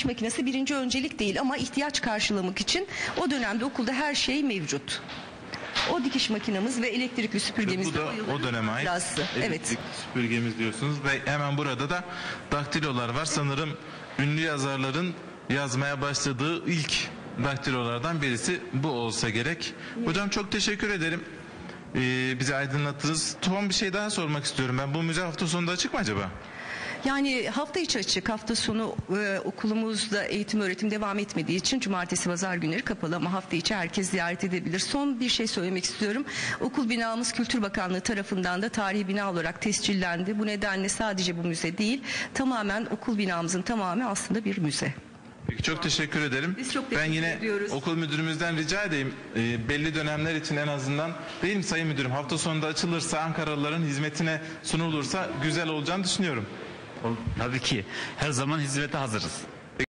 dikiş makinesi birinci öncelik değil ama ihtiyaç karşılamak için o dönemde okulda her şey mevcut. O dikiş makinamız ve elektrikli süpürgemiz Bu de da yılların o döneme ait. iddiası. Evet. Süpürgemiz diyorsunuz ve hemen burada da daktilolar var. Sanırım ünlü yazarların yazmaya başladığı ilk daktilolardan birisi bu olsa gerek. Hocam çok teşekkür ederim. Ee, bizi aydınlattınız. Son bir şey daha sormak istiyorum ben. Bu müze hafta sonunda açık mı acaba? Yani hafta içi açık, hafta sonu e, okulumuzda eğitim öğretim devam etmediği için cumartesi pazar günleri kapalı ama hafta içi herkes ziyaret edebilir. Son bir şey söylemek istiyorum. Okul binamız Kültür Bakanlığı tarafından da tarihi bina olarak tescillendi. Bu nedenle sadece bu müze değil, tamamen okul binamızın tamamı aslında bir müze. Peki çok teşekkür ederim. Biz çok ben teşekkür yine ediyoruz. okul müdürümüzden rica edeyim. Ee, belli dönemler için en azından değil mi sayın müdürüm? Hafta sonunda açılırsa Ankaralıların hizmetine sunulursa güzel olacağını düşünüyorum. Tabii ki her zaman hizmete hazırız.